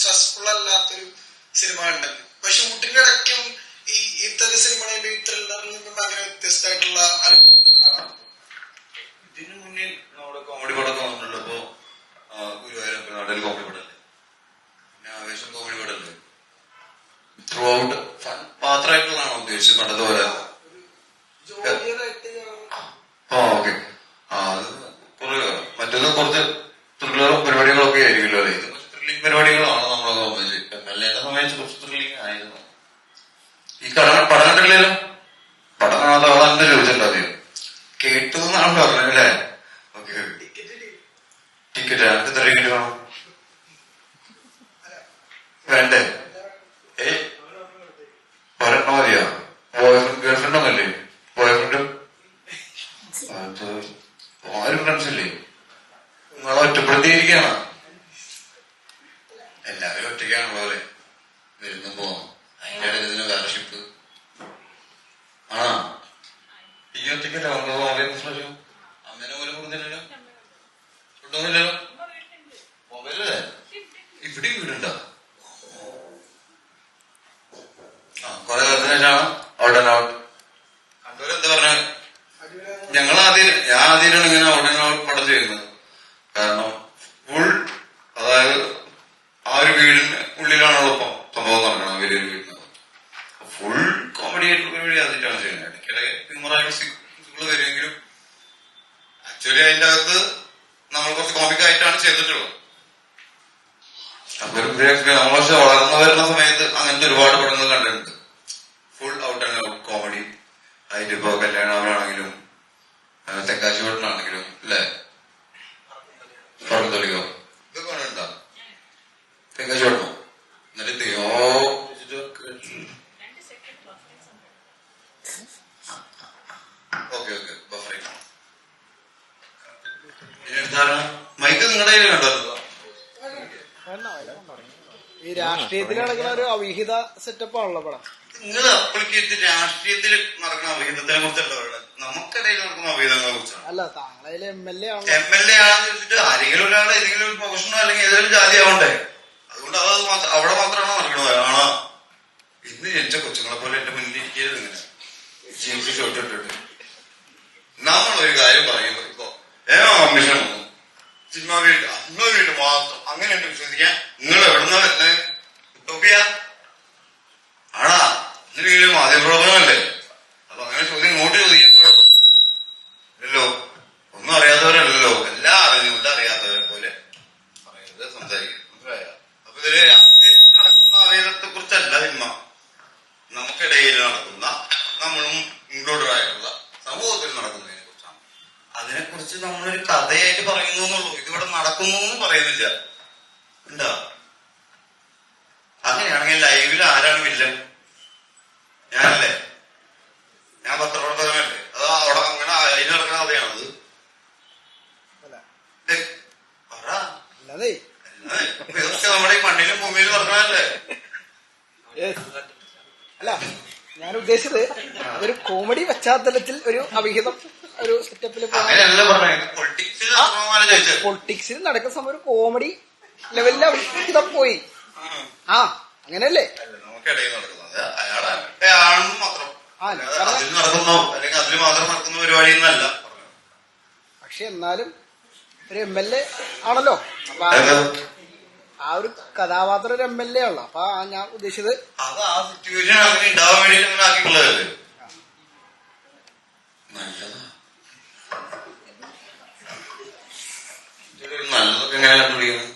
Stressful അല്ലാത്തൊരു cinema ഉണ്ടല്ലോ അപ്പൊ ഷൂട്ടിന്റെ ഇടയ്ക്കും ഈ ഇത്തരം സിനിമകളിൽ ഈ ത്രില്ലറിൽ നിന്നും അങ്ങനെ വ്യത്യസ്തമായിട്ടുള്ള അനുഭവങ്ങൾ ഉണ്ടാവാറുണ്ട് ഇതിനു മുന്നിൽ നമ്മുടെ കോമഡി പടം ആ, ഗുരുവായൂരപ്പൻ നാട്ടിൽ കോമഡി പിന്നെ ആവേശം കോമഡി പടല്ലേ ത്രൂ ഔട്ട് ഫൺ മാത്രമായിട്ടുള്ളതാണോ ഉദ്ദേശിച്ചത്? പണ്ടതുപോലെ ജോലിയായിട്ട് ആ ഓക്കെ ആ അത് കുറെ മറ്റേത് കുറച്ച് ത്രില്ലറും പരിപാടികളൊക്കെ ആയിരിക്കുമല്ലോ അല്ലേ ഇത് കുറച്ച് ത്രില്ലിംഗ് പരിപാടികളാണ് നമ്മളെ സംബന്ധിച്ച് എം എൽ എനെ സംബന്ധിച്ച് കുറച്ച് ത്രില്ലിംഗ് ആയിരുന്നു ഈ കട പടം കണ്ടില്ലല്ലോ പടം കാണാതെ അവൾ എന്താ ചോദിച്ചിട്ടുണ്ടോ ആദ്യം കേട്ടു എന്നാണ് പറഞ്ഞത് അല്ലേ? ഓക്കെ ടിക്കറ്റ് എനിക്ക് എത്ര ടിക്കറ്റ് വേണം? വേണ്ടേ? ഏ ഒരെണ്ണം മതിയോ? ബോയ്ഫ്രണ്ട് ഗേൾഫ്രണ്ട് ഒന്നല്ലേ ബോയ്ഫ്രണ്ടും അത് ആരും ഫ്രണ്ട്സില്ലേ നിങ്ങളെ ഒറ്റപ്പെടുത്തിയിരിക്കുകയാണ്. എല്ലാവരും ഒറ്റയ്ക്കാണല്ലോ അല്ലെ വരുന്നു പോവാം. അതിന്റെ ഇടയിൽ വേറെ ഷിപ്പ് ആ ഈ ഒറ്റയ്ക്കല്ല മൊബൈൽ പ്രശ്നം അമ്മേനെ പോലും കൊടുത്തില്ലല്ലോ കൊണ്ടുപോകില്ലല്ലോ മൊബൈലല്ലേ? ഇവിടെയും വീടുണ്ടോ? ആ കൊറേ കാലത്തിന് ശേഷമാണ് അവിടെ കണ്ടവരെന്താ പറഞ്ഞ? ഞങ്ങൾ ആദ്യം ഞാൻ ആദ്യമാണ് ഇങ്ങനെ അവിടെ പടം ചെയ്യുന്നത്. കാരണം ആക്ച്വലി അതിന്റെ അകത്ത് നമ്മൾ കുറച്ച് കോമിക് ആയിട്ടാണ് ചെയ്തിട്ടുള്ളത്. നമ്മൾ പക്ഷെ വളർന്നു വരുന്ന സമയത്ത് അങ്ങനത്തെ ഒരുപാട് പടങ്ങൾ കണ്ടിട്ടുണ്ട്. Full out and out comedy അതിന്റെ ഇപ്പോ കല്യാണാവനാണെങ്കിലും തെക്കാശി വീട്ടിലാണെങ്കിലും അല്ലേ? പറമ്പത്തൊളിക്കോ ഇതൊക്കെ കണ്ടിട്ടുണ്ടോ? തെക്കാശി ഈ രാഷ്ട്രീയത്തിൽ നടക്കുന്ന ഒരു അവിഹിത സെറ്റപ്പ് ആണല്ലോ പടം. നിങ്ങൾ അപ്പോഴേക്ക് രാഷ്ട്രീയത്തിൽ നടക്കുന്ന അവിഹിതത്തിനെ കുറിച്ചല്ല പറയുന്നത് നമുക്കിടയിൽ നടക്കുന്ന അവിഹിതങ്ങളെ കുറിച്ചാണ്. അല്ല താങ്കളെ എം എൽ എ ആണ് എം എൽ എ ആണെന്ന് വെച്ചിട്ട് ആരെങ്കിലും ഒരാൾ ഏതെങ്കിലും ഒരു പ്രൊഫഷനോ അല്ലെങ്കിൽ ഏതെങ്കിലും ജാതി ആവണ്ടേ അതുകൊണ്ട് അത് മാത്രം അവിടെ മാത്രമാണ് നടക്കുന്നത്. ആണോ ഇന്ന് ജനിച്ച കൊച്ചുങ്ങളെ പോലെ എന്റെ മുന്നിൽ ഇരിക്കരുത് ഇങ്ങനെ. ജീൻസ് ഷോട്ട് ഇട്ടിട്ട് ഒരു കാര്യം പറയുമ്പോ ഇപ്പൊ ഏ അംബിഷൻ വന്നു സിനിമ വീട് സിനിമ വീട് മാത്രം. അങ്ങനെയുണ്ട് വിശ്വസിക്കാൻ നിങ്ങൾ എവിടുന്ന വരുന്നത് ഉട്ടോപ്പിയ ആണാ എന്തെങ്കിലും മാധ്യമപ്രവർത്തനമല്ലേ അപ്പൊ അങ്ങനെ ചോദ്യം ഇങ്ങോട്ട് ചോദിക്കാൻ പാടുള്ളൂ ഇല്ലല്ലോ ഒന്നും അറിയാത്തവരല്ലല്ലോ എല്ലാം അറിഞ്ഞുകൊണ്ട് അറിയാത്തവരെ പോലെ പറയരുത് സംസാരിക്കും മനസ്സിലായോ അപ്പൊ ഇതിൽ രാഷ്ട്രീയത്തിൽ നടക്കുന്ന അവയവത്തെ കുറിച്ചല്ല സിനിമ നമുക്കിടയിൽ നടക്കുന്ന നമ്മളും ഇൻക്ലൂഡഡ് ആയിട്ടുള്ള സമൂഹത്തിൽ നടക്കുന്നതിനെ കുറിച്ചാണ് നമ്മളൊരു കഥയായിട്ട് പറയുന്നു എന്നുള്ളൂ. ഇതിവിടെ നടക്കുന്നു എന്ന് പറയുന്നില്ല. ഉണ്ടോ? അങ്ങനെയാണെങ്കിൽ ലൈവിൽ ആരാണ് വില്ലൻ? ഞാനല്ലേ? ഞാൻ പത്രപ്രവർത്തകനല്ലേ? അത് അവിടെ അങ്ങനെ അതിന് നടക്കുന്ന കഥയാണത്? ഇതൊക്കെ നമ്മുടെ ഈ മണ്ണിലും ഭൂമിയിലും നടക്കണല്ലേ അല്ല ഞാൻ ഉദ്ദേശിച്ചത് ഒരു കോമഡി പശ്ചാത്തലത്തിൽ ഒരു അവിഹിതം. ഒരു സെറ്റപ്പിൽ പൊളിറ്റിക്സിൽ നടക്കുന്ന സമയം ഒരു കോമഡി ലെവലിൽ പോയി. ആ അങ്ങനെയല്ലേ? പക്ഷെ എന്നാലും ഒരു എം എൽ എ ആണല്ലോ. അപ്പൊ ആ- ഒരു കഥാപാത്രം ഒരു എം എൽ എ ആണല്ലോ. അപ്പൊ ഞാൻ ഉദ്ദേശിച്ചത് അത് ആ സിറ്റുവേഷൻ അങ്ങനെ ഉണ്ടാവാൻ വേണ്ടി അങ്ങനെ ആക്കിയിട്ടുള്ളതല്ലേ ഇതിലൊരു നല്ലതൊക്കെ എങ്ങനെ കണ്ടുപിടിക്കുന്നത്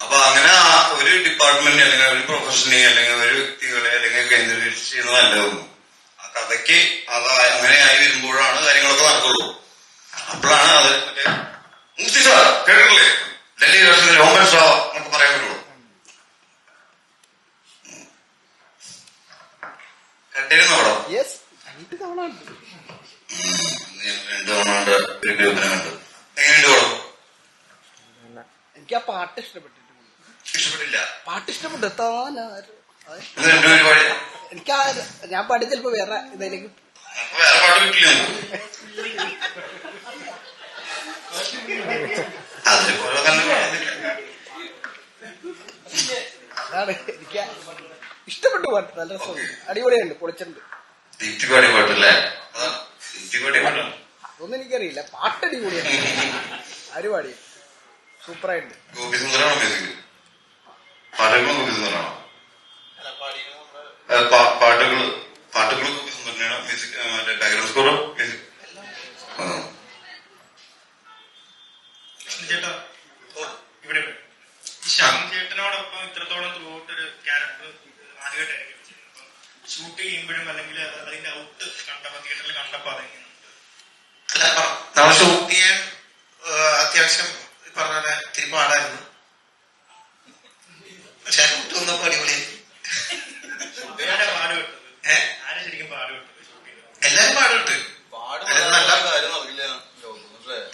അപ്പൊ അങ്ങനെ ആ ഒരു ഡിപ്പാർട്ട്മെന്റ് അല്ലെങ്കിൽ ഒരു പ്രൊഫഷനെ അല്ലെങ്കിൽ ഒരു വ്യക്തികളെ അല്ലെങ്കിൽ കേന്ദ്രീകരിച്ച് ചെയ്യുന്നത് നല്ലതൊന്നും ആ കഥയ്ക്ക് അത് അങ്ങനെ ആയി വരുമ്പോഴാണ് കാര്യങ്ങളൊക്കെ നടക്കുള്ളൂ അപ്പോഴാണ് അത് മറ്റേ മുക്തി സാർ കേട്ടിട്ടില്ലേ? ഡൽഹി രാഷ്ട്രത്തിൽ ഹോമൻ സാർ എന്നൊക്കെ പറയാൻ പറ്റുള്ളൂ. കണ്ടിരുന്നു അവിടെ? രണ്ട് തവണ ഉണ്ട്. ഒരു ഗ്രൂപ്പിനെ കണ്ടു. എങ്ങനെയുണ്ട് പടം എനിക്ക് ആ പാട്ട് ഇഷ്ടപ്പെട്ടിട്ടുണ്ട്. ഇഷ്ടപ്പെട്ടില്ല. പാട്ട് ഇഷ്ടപ്പെട്ടു എനിക്ക് ഞാൻ പാടി ചിലപ്പോ വേറെ ഇതിലേക്ക് വേറെ പാട്ട് കിട്ടില്ല. ഓരോ അതാണ് എനിക്ക് ഇഷ്ടപ്പെട്ടു പാട്ട്. നല്ല രസം. അടിപൊളിയുണ്ട് പൊളിച്ചിട്ടുണ്ട്. പാട്ടല്ലേ പാട്ടാണ് അതൊന്നും എനിക്കറിയില്ല. പാട്ട് അടിപൊളിയാണ്. ആര് പാടി സൂപ്പറായിട്ടുണ്ട്. മ്യൂസിക് പാട്ടുകൾ പാട്ടുകൾ മ്യൂസിക് മറ്റേ ബാക്ക്ഗ്രൗണ്ട് സ്കോർ മ്യൂസിക് ചേട്ടാ ഇവിടെ ഇവിടെ. ശ്യാം ചേട്ടനോടൊപ്പം ഇത്രത്തോളം ത്രൂഔട്ട് ഒരു ക്യാരക്ടർ ആദ്യമായിട്ടായിരിക്കും ഷൂട്ട് ചെയ്യുമ്പോഴും അല്ലെങ്കിൽ അതിന്റെ ഔട്ട് കണ്ടപ്പോ തിയേറ്ററിൽ കണ്ടപ്പോ നമ്മൾ ഷൂട്ട് ചെയ്യാൻ അത്യാവശ്യം പറഞ്ഞ തിരി പാടായിരുന്നു പക്ഷെ ഔട്ട് വന്നപ്പോ അടിപൊളിയായി ആരാ പാട് വിട്ടത് ഏ? ആരാ ശരിക്കും പാട് വിട്ടത് ഷൂട്ട് ചെയ്തത് എല്ലാരും പാടിട്ട് അല്ല, നല്ല കാര്യം നടക്കില്ല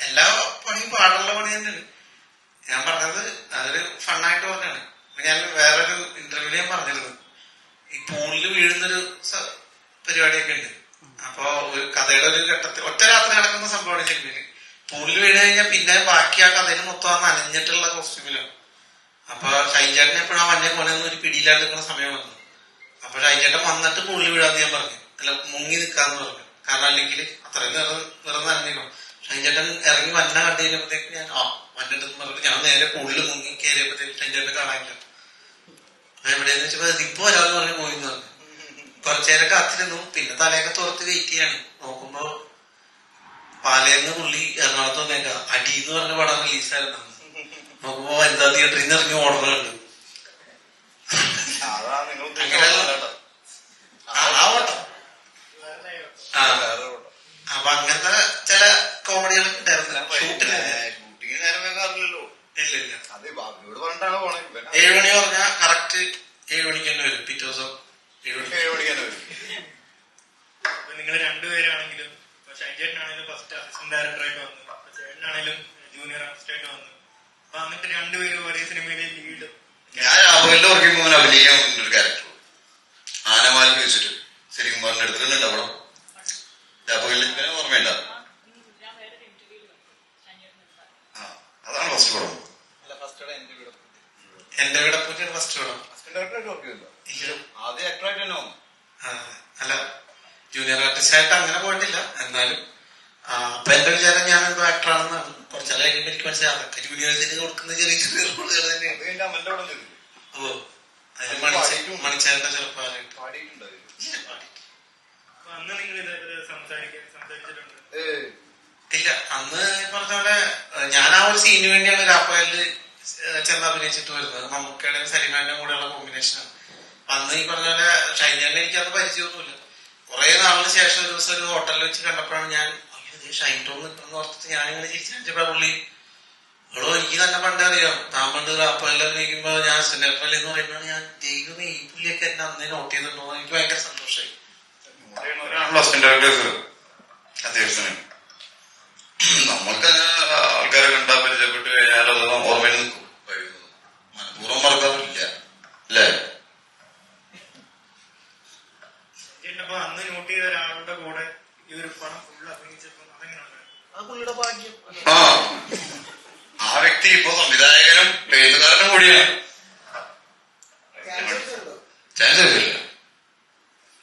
എല്ലാ പണിയും പാടുള്ള പണി തന്നെയാണ് ഞാൻ പറഞ്ഞത് അതൊരു ഫണ്ണായിട്ട് പറഞ്ഞാണ് അപ്പൊ ഞാൻ വേറൊരു ഇന്റർവ്യൂൽ ഞാൻ പറഞ്ഞിരുന്നു ഈ പൂളിൽ വീഴുന്നൊരു സ- പരിപാടിയൊക്കെ ഉണ്ട് അപ്പൊ ഒരു കഥയുടെ ഒരു ഘട്ടത്തിൽ ഒറ്റ രാത്രി നടക്കുന്ന സംഭവമാണ് ശരിക്കും പുള്ളി വീണ് കഴിഞ്ഞാൽ പിന്നെ ബാക്കി ആ കഥയിൽ മൊത്തം ആ നനഞ്ഞിട്ടുള്ള കോസ്റ്റ്യൂമിലാണ് അപ്പൊ ഷൈജാട്ടിനെ എപ്പോഴും ആ മഞ്ഞ കൊലൊന്നും ഒരു പിടിയില്ലാണ്ട് നിൽക്കുന്ന സമയം വന്നു. അപ്പൊ ഷൈജാട്ടൻ വന്നിട്ട് പുള്ളി വീഴാന്ന് ഞാൻ പറഞ്ഞു. അല്ല മുങ്ങി നിൽക്കാന്ന് പറഞ്ഞു. കാരണം അല്ലെങ്കിൽ അത്രയും നിറ നിറം നനഞ്ഞിരുന്നു. ഷൈജാട്ടൻ ഇറങ്ങി വന്ന കണ്ടു കഴിഞ്ഞപ്പോഴത്തേക്ക് ഞാൻ ആ വന്നിട്ടെന്ന് പറഞ്ഞിട്ട് ഞാൻ നേരെ പുള്ളി മുങ്ങി കയറിയപ്പോഴത്തേക്ക് ഷൈജാട്ടൻ കാണാനില്ല. എവിടെയെന്ന് വെച്ചപ്പോ ഇപ്പോ ഒരാൾ പറഞ്ഞു പോയി പറഞ്ഞു. കുറച്ചേരൊക്കെ കാത്തിരുന്നു. പിന്നെ തലയൊക്കെ തുറത്ത് വെയിറ്റ് ചെയ്യാണ്. നോക്കുമ്പോ പാലയെന്ന് പുള്ളി എറണാകുളത്ത് വന്നേക്ക. അടി എന്ന് പറഞ്ഞ പടം റിലീസായിരുന്നു നോക്കുമ്പോ വനിതാ തിയേറ്ററിൽ നിന്ന് ഇറങ്ങിയ. ആ, ഓട്ടം. ആ. അപ്പൊ അങ്ങനത്തെ ചില കോമഡികളൊക്കെ ഏഴ് മണി പറഞ്ഞാൽ കറക്റ്റ് ഏഴ് മണിക്ക് തന്നെ വരും. പിറ്റേ ദിവസം ഏഴ് മണിക്ക് തന്നെ വരും. നിങ്ങൾ രണ്ടുപേരാണെങ്കിലും ഇപ്പൊ ഷൈൻചേട്ടനാണെങ്കിലും ഫസ്റ്റ് അസിസ്റ്റന്റ് ഡയറക്ടറായിട്ട് വന്നു. അപ്പൊ ചേട്ടനാണെങ്കിലും ജൂനിയർ ആയിട്ട് വന്നു. അപ്പൊ എന്നിട്ട് രണ്ടുപേരും ഒരേ സിനിമയിലെ ലീഡ് ഞാൻ രാഘവന്റെ വർക്ക് ചെയ്യുമ്പോൾ അവൻ അഭിനയിക്കാൻ ഒരു ക്യാരക്ടർ ആനമാലിൽ വെച്ചിട്ട് ശരിക്കും പറഞ്ഞ എടുത്തിട്ടുണ്ട് അവിടെ രാഘവലിൽ ഓർമ്മയുണ്ട ആ, അതാണ് ഫസ്റ്റ് പടം എന്റെ വീടെ പൂജയാണ് ഫസ്റ്റ് പടം വർക്ക് ചെയ്തോ ഇല്ല ആദ്യം ആക്ടറായിട്ട് തന്നെ വന്നു ആ, അല്ല ജൂനിയർ ആർട്ടിസ്റ്റ് അങ്ങനെ പോയിട്ടില്ല. എന്നാലും അപ്പൊ എന്റെ വിചാരം ഞാൻ ഒരു ആക്ടറാണെന്നാണ് കുറച്ചാൽ കഴിയുമ്പോൾ എനിക്ക് മനസ്സിലായി അതൊക്കെ ജൂനിയേഴ്സിന് കൊടുക്കുന്ന ചെറിയ ചെറിയ റോളുകൾ തന്നെയാണ് ഓ ഇല്ല അന്ന് പറഞ്ഞ പോലെ ഞാൻ ആ ഒരു സീനിന് വേണ്ടിയാണ് രാപ്പകലിൽ ചെന്ന് അഭിനയിച്ചിട്ട് വരുന്നത്. മമ്മൂക്കയുടെയും സലിമാന്റെ കൂടെയുള്ള കോമ്പിനേഷനാണ് അന്ന് ഈ പറഞ്ഞ പോലെ ഷൈൻചാന്റെ എനിക്ക് അത് പരിചയമൊന്നുമില്ല. കുറെ നാളിന് ശേഷം ഒരു ദിവസം ഒരു ഹോട്ടലിൽ വെച്ച് കണ്ടപ്പോഴാണ് ഞാൻ അയ്യോ, ഷൈൻ ടോൺ നിൽക്കുന്ന ഓർത്തിട്ട് ഞാനിങ്ങനെ ചിരിച്ചപ്പോ പുള്ളി എടോ എനിക്ക് തന്നെ പണ്ട് അറിയാം താൻ പണ്ട് റാപ്പകലിൽ അഭിനയിക്കുമ്പോ ഞാൻ സിനിമയിൽ എന്ന് പറയുമ്പോൾ ഞാൻ ദൈവമേ ഈ പുള്ളിയൊക്കെ എന്നെ അന്നേ നോട്ട് ചെയ്തിട്ടുണ്ടോ? എനിക്ക് ഭയങ്കര സന്തോഷമായി നമ്മൾക്ക് ആൾക്കാരെ കണ്ടാ പരിചയപ്പെട്ട് കഴിഞ്ഞാൽ അത് ഓർമ്മയിൽ നിൽക്കും. മനഃപൂർവം മറക്കാറില്ല. അല്ലേ? അപ്പൊ അന്ന് നോട്ട് ചെയ്ത ഒരാളുടെ കൂടെ ഈ ഒരു പണം ഫുള്ള് അഭിനയിച്ചപ്പോ അതെങ്ങനെയുണ്ട് അത് പുള്ളിയുടെ ഭാഗ്യം. ആ. ആ വ്യക്തി ഇപ്പൊ സംവിധായകനും എഴുത്തുകാരനും കൂടിയാണ്. ചാൻസ് കിട്ടില്ല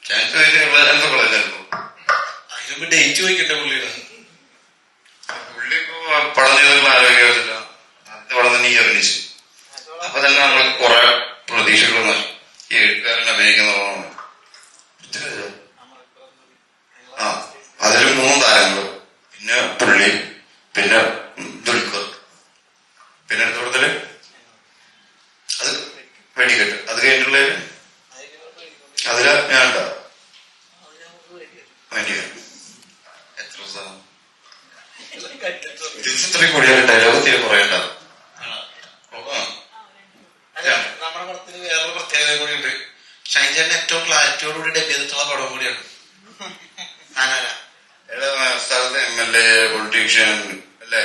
ചാൻസ് ഉള്ള ചാൻസ് അതിനുമ്പ് ഡേറ്റ് ചോദിക്കട്ടെ പുള്ളിയുടെ. പുള്ളി ഇപ്പൊ പടം ചെയ്തിട്ടുള്ള ആരോഗ്യമില്ല അത് പടം തന്നെ ഈ അഭിനയിച്ചു. അപ്പൊ തന്നെ നമ്മൾ കുറെ പ്രതീക്ഷകൾ നഷ്ടം ഈ എഴുത്തുകാരൻ അഭിനയിക്കുന്ന പടമാണ് ആ അതിൽ മൂന്ന് താരങ്ങൾ പിന്നെ പുള്ളി പിന്നെ ദുൽഖർ പിന്നെ അടുത്ത പടത്തിൽ അത് വെടിക്കെട്ട് അത് കഴിഞ്ഞിട്ടുള്ളതിൽ അതിൽ തിരിച്ചിത്രയും കൂടിയാൽ ഡയലോഗ് തീരെ കുറെ അല്ല നമ്മുടെ പടത്തിന് വേറൊരു പ്രത്യേകത കൂടിയുണ്ട്. ഷൈൻചാന്റെ ഏറ്റവും ക്ലാരിറ്റിയോടുകൂടി ഡബ് ചെയ്തിട്ടുള്ള പടം കൂടിയാണ്. ആനാല സ്ഥലത്ത് എം എൽ എ പൊളിറ്റീഷ്യൻ അല്ലേ?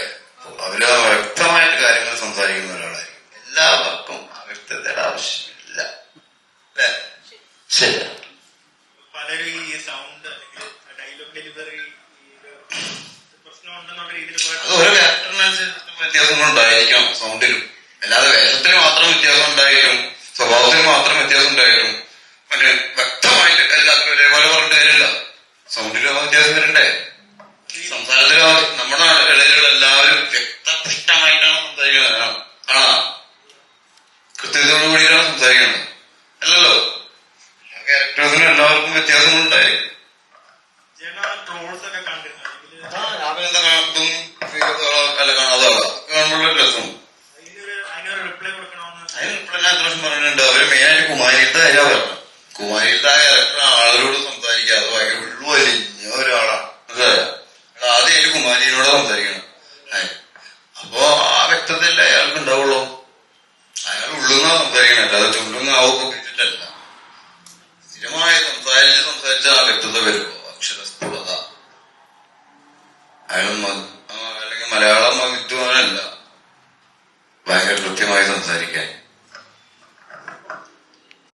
ട്രോൾസൊക്കെ കണ്ടിട്ടുണ്ട് പറഞ്ഞിട്ടുണ്ട് അവർ മെയിനായിട്ട് കുമാരിയിലത്തെ കാര്യ പറഞ്ഞു കുമാരിയിലത്തെ ആ ക്യാരക്ടർ ആളുകളോട് സംസാരിക്കാതെ ഭയങ്കര ഉള്ളുവലിഞ്ഞ ഒരാളാണ് ആദ്യം അതിൽ കുമാരിയോട് സംസാരിക്കണം. അപ്പോ ആ വ്യക്തതയല്ലേ അയാൾക്ക് ഉണ്ടാവുള്ളൂ? അയാൾ ഉള്ളുന്നാ സംസാരിക്കണം. അല്ലാതെ ചുണ്ടുന്ന ആവൊക്കെ